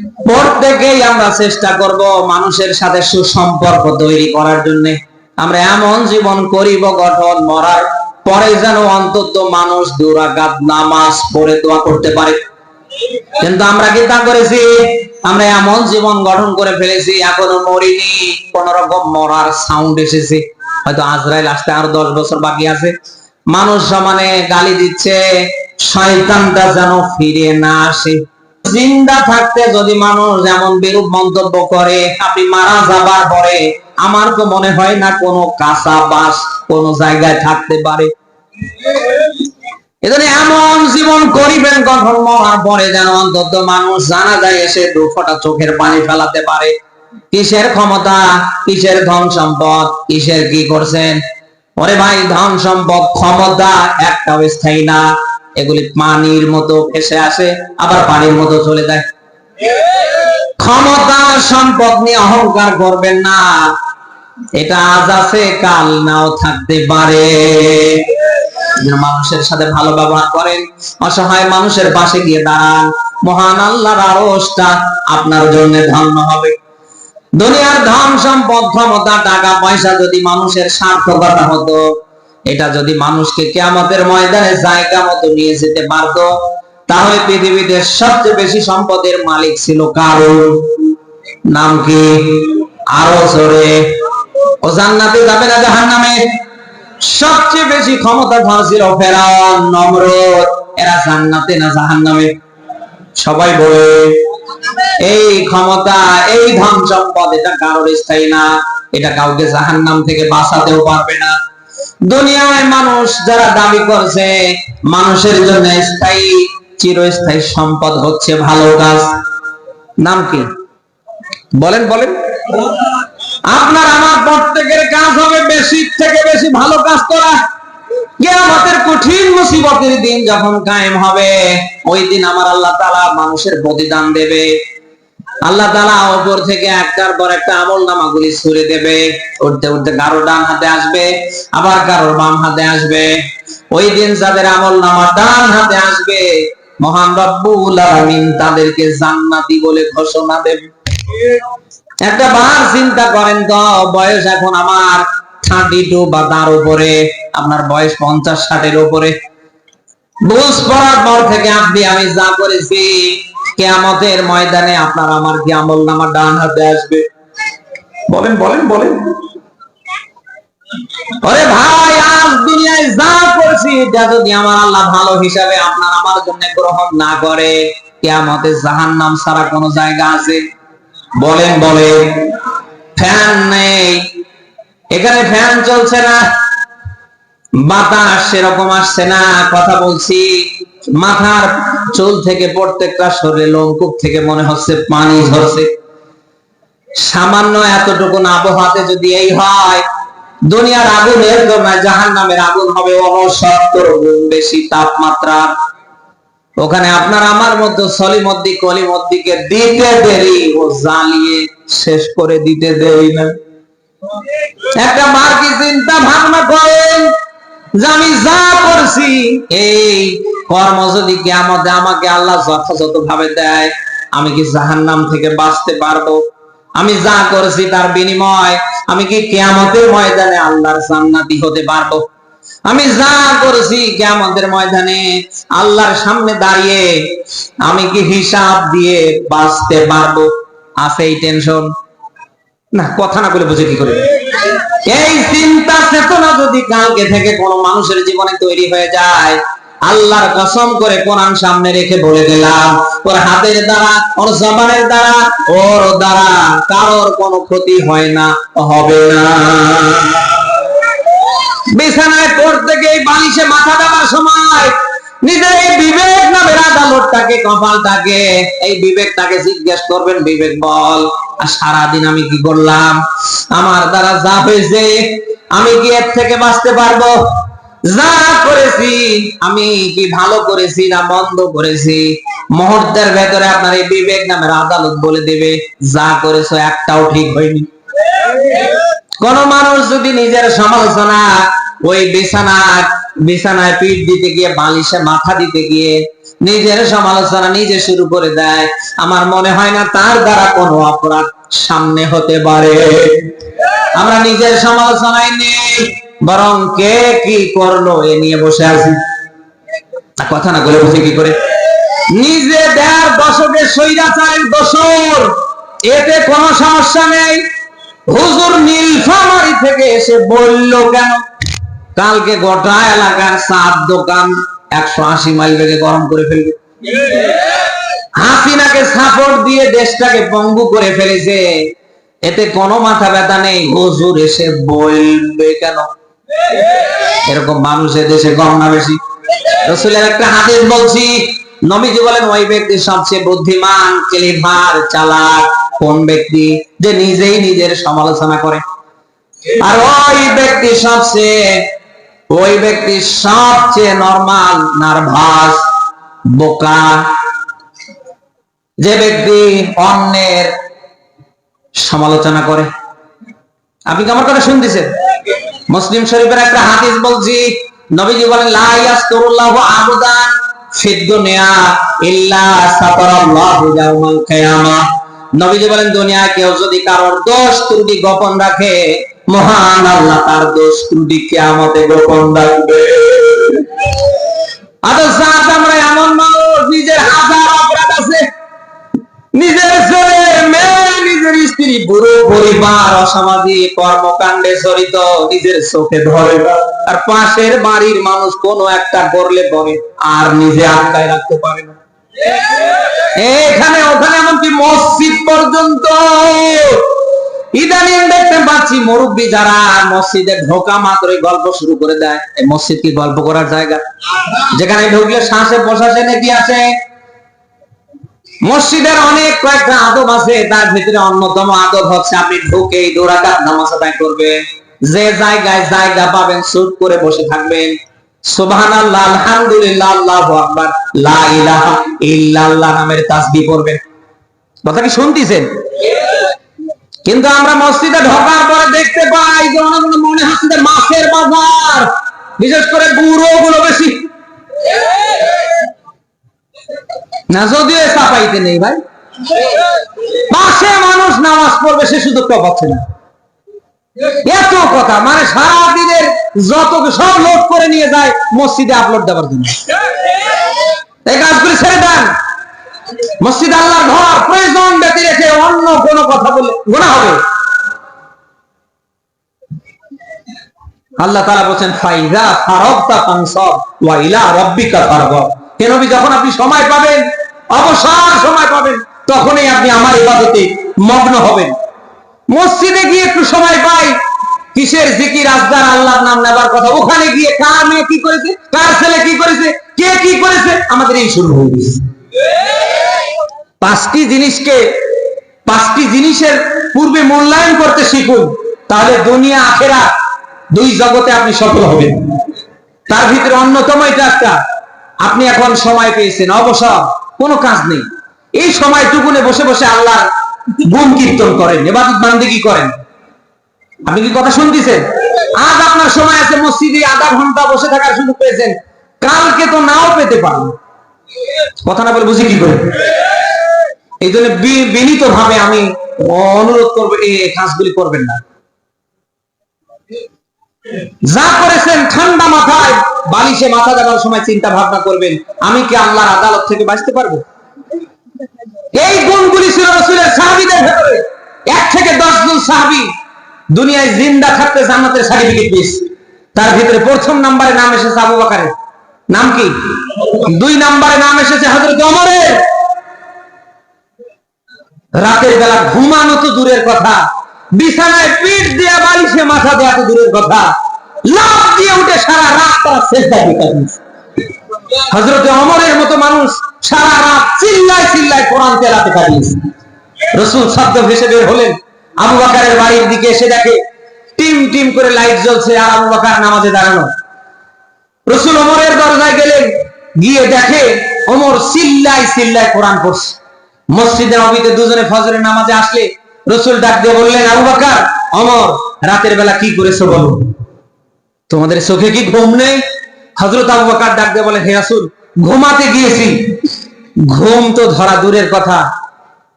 প্রত্যেকেই আমরা চেষ্টা করব মানুষের সাথে সুসম্পর্ক তৈরি করার জন্য। আমরা এমন জীবন করিব গঠন মরার পরে যেন অন্তত মানুষ দুরাকাত নামাজ পড়ে দোয়া করতে পারে। কিন্তু আমরা কি তা করেছি? আমরা এমন জীবন গঠন করে ফেলেছি, এখনও মরিনি কোন রকম মরার সাউন্ড এসেছে। হয়তো আজরাইল আসতে আরও দশ বছর বাকি আছে। মানুষ সমানে গালি দিচ্ছে, শয়তানটা যেন ফিরে না আসে। জিন্দা থাকতে যদি মানুষ এমন বিরূপ মন্তব্য করে, আপনি মারা যাবার পরে আমার তো মনে হয় না কোনো কাঁচা বাস কোন জায়গায় থাকতে পারে। এমন জীবন করিবেন কখন মরার পরে যেন অন্তত মানুষ জানা যায় এসে দু ফোঁটা চোখের পানি ফেলাতে পারে। কিসের ক্ষমতা? কিসের ধন সম্পদ? কিসের কি করছেন? ওরে ভাই, ধন সম্পদ ক্ষমতা একটাও স্থায়ী না। এগুলি পানির মতো ভেসে আসে, আবার পানির মতো চলে যায়। ক্ষমতা সম্পদ নিয়ে অহংকার করবেন না। এটা আজ আছে, কাল নাও থাকতে পারে। মানুষের সাথে ভালো ব্যবহার করেন, অসহায় মানুষের পাশে গিয়ে দাঁড়ান। মহান আল্লাহর আরশটা আপনার জন্য ধন্য হবে। দুনিয়ার ধন সম্পদ, ক্ষমতা, টাকা, পয়সা যদি মানুষের সার্থকতা হতো এটা যদি মানুষকে কেয়ামতের ময়দানে জায়গা মতো নিয়ে যেতে পারতো, তাহলে পৃথিবীতে সবচেয়ে বেশি সম্পদের মালিক ছিল কারণ নাম কি? আরও জোরে। ও জান্নাতে যাবে না জাহান্নামে? সবচেয়ে বেশি ক্ষমতা ছিল ফেরাউন, নমরুদ। এরা জান্নাতে না জাহান্নামে? সবাই বলে, এই ক্ষমতা, এই ধন সম্পদ, এটা কারোর স্থায়ী না। এটা কাউকে জাহান্নাম থেকে বাঁচাতেও পারবে না। দুনিয়ায় মানুষ যারা দাবি করছে, মানুষের জন্য স্থায়ী, চিরস্থায়ী সম্পদ হচ্ছে ভালো কাজ। নাম কি? বলেন বলেন। আপনার আমার প্রত্যেকের কাজ হবে বেশি, থেকে বেশি ভালো কাজ করা। কিয়ামতের কঠিন মুসিবতের দিন যখন কায়েম হবে, ওই দিন আমার আল্লাহ তাআলা মানুষের প্রতিদান দেবে। আল্লাহ তাআলা উপর থেকে একটার পর একটা আমল নামাগুলি ছুড়ে দেবে। উঠতে উঠতে কারও ডান হাতে আসবে, আবার কারোর বাম হাতে আসবে। ওই দিন যাদের আমল নামা ডান হাতে আসবে, মহান রব্বুল আলামিন তাদেরকে জান্নাতি বলে ঘোষণা দেবে। একটা বার চিন্তা করেন তো, বয়স এখন আমার থার্টি টু বা তার উপরে, আপনার বয়স পঞ্চাশ ষাটের উপরে। বুঝ পড়ার পর থেকে আপনি, আমি যা করেছি কেয়ামতের ময়দানে আপনার আমার কি আমল নামা ডান হাতে আসবে। বলেন বলেন বলেন। ওরে ভাই আজ দুনিয়ায় যা করছি এটা যদি আমার আল্লাহ ভালো হিসাবে আপনার আমার জন্য গ্রহণ না করে কেয়ামতে জাহান্নাম ছাড়া কোনো জায়গা আছে? বলেন বলেন। ফ্যান নেই। এখানে ফ্যান চলছে না। বাতাস সেরকম আসছে না কথা বলছি। মাথার চুল থেকে প্রত্যেকটা শরীরে লোমকূপ থেকে মনে হচ্ছে পানি ঝরছে। সামান্য এতটুকু আবহাওয়াতে যদি এই হয়, দুনিয়ার আগুনের জাহান নামের আগুন হবে অনসত্তর গুণ বেশি তাপমাত্রা। ওখানে আপনার আমার মধ্যে সলিমদ্দি কলিমদ্দিকে দিতে দেরি, ও জ্বালিয়ে শেষ করে দিতে দেরি না। একটা মার কি চিন্তা ভাবনা করেন যে আমি যা করছি, এই কর্ম যদি কেয়ামতে আমাকে আল্লাহ যথাযথ ভাবে দেয়। আমি কি জাহান্নাম থেকে বাঁচতে পারব? আমি যা করেছি তার বিনিময়। আমি কি কেয়ামতের ময়দানে আল্লাহর জান্নাতি হতে পারব? আমি যা করেছি কেয়ামতের ময়দানে আল্লাহর সামনে দাঁড়িয়ে আমি কি হিসাব দিয়ে বাঁচতে পারব? আছে এই টেনশন না, কথা না বলে বুঝে কি করে? এই চিন্তা চেতনা যদি কালকে থেকে কোন মানুষের জীবনে তৈরি হয়ে যায় আল্লাহর কসম করে কোরআন সামনে রেখে বলে দিলাম। ওর হাতের দ্বারা, ওর জবানের দ্বারা, ওর দ্বারা কারোর কোনো ক্ষতি হয় না, হবে না। বিছানায় পড়তে গিয়ে বালিশে মাথা দেওয়ার সময় নিজের এই বিবেক নামের আদালতটাকে কপালটাকে, এই বিবেকটাকে জিজ্ঞেস করবেন, বিবেক বল, আর সারাদিন আমি কি করলাম? আমার দ্বারা যা হয়েছে, আমি কি এর থেকে বাঁচতে পারব? যা করেছি, আমি কি ভালো করেছি না বন্ধ করেছি? মুহূর্তের ভেতরে আপনার এই বিবেক নামের আদালত বলে দেবে, যা করেছ একটাও ঠিক হয়নি। কোন মানুষ যদি নিজের সমালোচনা ওই বিছানা, বিছানায় পিঠ দিতে গিয়ে, বালিশে মাথা দিতে গিয়ে নিজের সমালোচনা নিজে শুরু করে দেয়, আমার মনে হয় না তার দ্বারা কোনো অপরাধ সামনে হতে পারে। আমরা নিজের সমালোচনায় নেই। বরং কে কি করল এ নিয়ে বসে আছি। কথা না বলে বসে কি করে? নিজে দেড় দশকে স্বৈরাচারের দোসর এতে কোনো সমস্যা নেই। হুজুর নীলফামারি থেকে এসে বলল, কেন? কালকে গোটা এলাকার সাত দোকান একশো আশি মাইল বেগে গরম করে ফেলবে। হাসিনাকে সাপোর্ট দিয়ে দেশটাকে পঙ্গু করে ফেলেছে। এতে কোনো মাথা ব্যথা নেই। হুজুর এসে বলবে, কেন? এরকম মানুষের দেশে কম না বেশি? রসুলের একটা হাদিস বলছি, নবীজি বলেন, ওই ব্যক্তি সবচেয়ে বুদ্ধিমান, ক্লিভার, চালাক, কোন ব্যক্তি? যে নিজেই নিজের সমালোচনা করে। আর ওই ব্যক্তি সবচেয়ে, ওই ব্যক্তি সবচেয়ে নরমাল নার্ভাস বোকা। যে ব্যক্তি অন্যের সমালোচনা করে। আপনি কি আমার কথা শুনতেছেন? মুসলিম শরীফের একটা হাদিস বলছি, নবীজি বলেন, লা ইয়াসতুরুল্লাহু আবদান ফিদ দুনিয়া ইল্লা সাতারাল্লাহু ইয়াউমাল কিয়ামা। নবীজি বলেন, দুনিয়ায় কেউ যদি কারোর দোষ ত্রুটি গোপন রাখে, মহান আল্লাহ তার দোষ ত্রুটি কিয়ামতে গোপন রাখবে। আজ আমরা পুরো পরিবার অসামাজিক কর্মকাণ্ডে জড়িত নিজের চোখে ধরে আর পাশের বাড়ির মানুষ কোনো একটা করলে পরে আর নিজে আটকায় রাখতে পারে না। এখানে ওখানে এমনকি মসজিদ পর্যন্ত। ইদানিং দেখতে পাচ্ছি মুরব্বী যারা মসজিদে ঢোকা মাত্রই গল্প শুরু করে দেয়। মসজিদ কি গল্প করার জায়গা? যেখানে ঢুকলে শ্বাসে প্রশ্বাসে নাকি আছে মসজিদের অনেক কয়েকটা আদব আছে, তার ভিতরে অন্যতম আদব হচ্ছে আপনি ঢুকে দোরাকাত নামাজ আদায় করবেন। যে জায়গায় জায়গা পাবেন চুপ করে বসে থাকবেন। কথা কি শুনতেছেন? কিন্তু আমরা মসজিদে ঢোকার পরে দেখতে পাই যে মনে হচ্ছে মাছের বিশেষ করে বুড়ো গুলো বেশি। না, যদিও এ চাপাইতে নেই ভাই। পাশে মানুষ নামাজ পড়বে, সে সুযোগটা পাচ্ছে না। এত কথা মানে সারাদিনের যত সব লোড করে নিয়ে যায় মসজিদে আপলোড দেওয়ার জন্য। এই কাজগুলি ছেড়ে দেন। মসজিদ আল্লাহর ঘর, প্রয়োজন ব্যক্তি রেখে অন্য কোনো কথা বলে গোনা হবে। আল্লাহ তারা বলছেন, ফাইদা ফারাগতা ফানসাব ওয়া ইলা রাব্বিকা ফারগব নবী, যখন আপনি সময় পাবেন, অবসর সময় পাবেন, তখনই আপনি আমার ইবাদতে মগ্ন হবেন। মসজিদে গিয়ে একটু সময় পাই, কিসের জিকির আজদার আল্লাহর নাম নেবার কথা, ওখানে গিয়ে কার মেয়ে কি করেছে, কার ছেলে কি করেছে, কে কি করেছে, আমাদের এই শুরু হয়ে গেছে। পাঁচটি জিনিসকে, পাঁচটি জিনিসের পূর্বে মূল্যায়ন করতে শিখুন, তাহলে দুনিয়া আখেরা দুই জগতে আপনি সফল হবেন। তার ভিতরে অন্যতম এটা একটা আপনি এখন সময় পেয়েছেন, অবসর, কোনো কাজ নেই। এই সময়টুকুনে বসে বসে আল্লাহ গুণ কীর্তন করেন, এবাদত বান্দিগি করেন? আপনি কি কথা শুনতেছেন? আজ আপনার সময় আছে, মসজিদে আধা ঘণ্টা বসে থাকার সুযোগ পেয়েছেন। কালকে তো নাও পেতে পারেন। কথা না বলে বুঝি কি করে? এই জন্য বিনীত ভাবে আমি অনুরোধ করব, এই কাজগুলি করবেন না। যা করেছেন ঠান্ডা মাথায় বালিশে মাথা দেওয়ার সময় চিন্তা ভাবনা করবেন, আমি কি আল্লাহর আদালত থেকে বাঁচতে পারব? এই গুণগুলি ছিল রসুলের সাহাবিদের ভেতরে। এক থেকে দশ জন সাহাবি দুনিয়ায় জিন্দা থাকতে জান্নাতের সার্টিফিকেট পেয়েছে তার ভিতরে প্রথম নাম্বারে নাম এসেছে আবু বাকারের। নাম কি? দুই নাম্বারে নাম এসেছে হজরত অমরের রাতের বেলা ঘুমানো তো দূরের কথা, বিছানায় পিঠ দেয়া বালিশে মাথা দেওয়া তো দূরের কথা। লাভ দিয়ে উঠে সারা রাত তারা শেষদায় কাটিয়েছে হজরতে অমরের মতো মানুষ সারা রাত চিল্লায় চিল্লায় কোরআন তেলাতে কাটিয়েছে রসুল শব্দ ভেসে বের হলেন। আবু বাকারের বাড়ির দিকে এসে দেখে টিম টিম করে লাইট জ্বলছে আর আবু বাকার নামাজে দাঁড়ানো। রসুল অমরের দরজায় গেলেন, গিয়ে দেখে অমর চিল্লায় চিল্লায় কোরআন পড়ছে। মসজিদে নবীতে দুজনে ফজরের নামাজে আসলে রসুল ডাক দিয়ে বললেন, আবু বাকার অমর রাতের বেলা কি করেছ বলো? তোমাদের চোখে কি ঘুম নেই? হজরত আবু বাকার ডাক দিয়ে বলে, হে ঘুমাতে গিয়েছি। ঘুম তো ধরা দূরের কথা।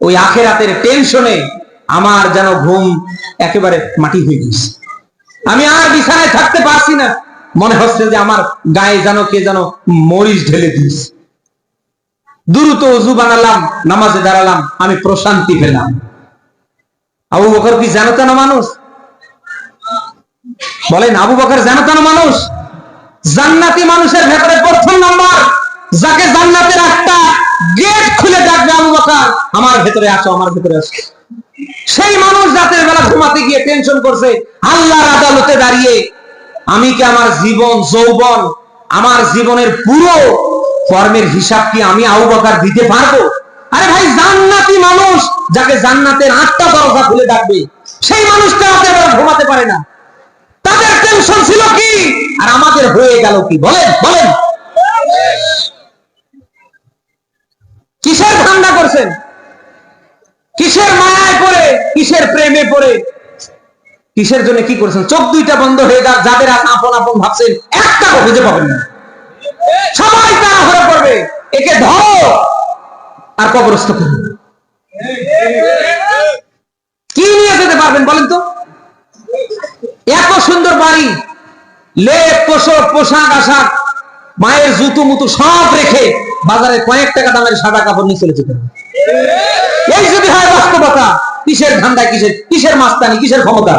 ওই আখেরাতের টেনশনে আমার যেন ঘুম একেবারে মাটি হয়ে গেছে আমি আর বিছানায় থাকতে পারছি না। মনে হচ্ছে যে আমার গায়ে যেন কে যেন মরিচ ঢেলে দিয়েছে। দ্রুত উজু বানালাম, নামাজে দাঁড়ালাম, আমি প্রশান্তি পেলাম। আবু বকর কি জানতো না মানুষ? বলেন, আবু বকর জানতো না মানুষ? জান্নাতি মানুষের ভেতরে প্রথম নাম্বার, যাকে জান্নাতের একটা গেট খুলে ডাকবে আবু বকর, আমার ভেতরে আসো, আমার ভেতরে আসো। সেই মানুষ রাতের বেলা ঘুমাতে গিয়ে টেনশন করছে, আল্লাহর আদালতে দাঁড়িয়ে আমি কি আমার জীবন, যৌবন, আমার জীবনের পুরো কর্মের হিসাব কি আমি আবু বকর দিতে পারব? আরে ভাই, জান্নাতি মানুষ যাকে জান্নাতের আটটা দরজা খুলে ডাকবে, সেই মানুষটা রাতের বেলা ঘুমাতে পারে না। টেনশন ছিল কি? আর আমাদের হয়ে গেল কি? বলেন বলেন। কিসের ধান্দা করছেন? কিসের মায়ায় পড়ে? কিসের প্রেমে পড়ে? কিসের জন্য কি করছেন? চোখ দুইটা বন্ধ হয়ে গেল যাদের আপন আপন ভাবছেন, একটা খুঁজে পাবেন না। সবাই তারা হয়ে পড়বে একে ধরো, আর কবরস্থ করো। কি নিয়ে যেতে পারবেন বলেন তো? এত সুন্দর বাড়ি, লেপ পোশাক পোশাক, আশাক, মায়ের জুতো, মুতু সব রেখে বাজারে কয়েক টাকা দামের সাদা কাপড় নিয়ে চলে যেতে এই যদি হয় বাস্তবতা, কিসের ধান্দা কিসের কিসের মাস্তানি, কিসের ক্ষমতা?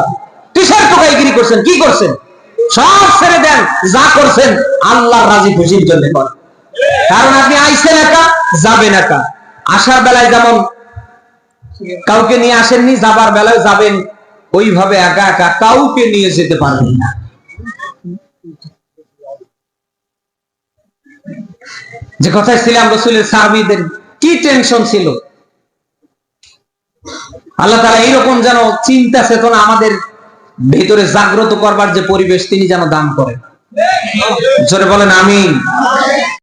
কিসের টোকাইগিরি করছেন, কি করছেন? সব ছেড়ে দেন, যা করছেন, আল্লাহ রাজি খুশির জন্য করেন। কারণ আপনি আইসেন একা, যাবেন একা। আসার বেলায় যেমন কাউকে নিয়ে আসেননি, যাবার বেলায় যাবেন ওইভাবে একা একা কাউকে নিয়ে যেতে পারবেন না। যে কথায় ছিলাম রসুলের সাহাবিদের, কি টেনশন ছিল? আল্লাহ তারা এইরকম যেন চিন্তা চেতনা আমাদের ভেতরে জাগ্রত করবার যে পরিবেশ তিনি যেন দান করেন। জোরে বলেন, আমিন।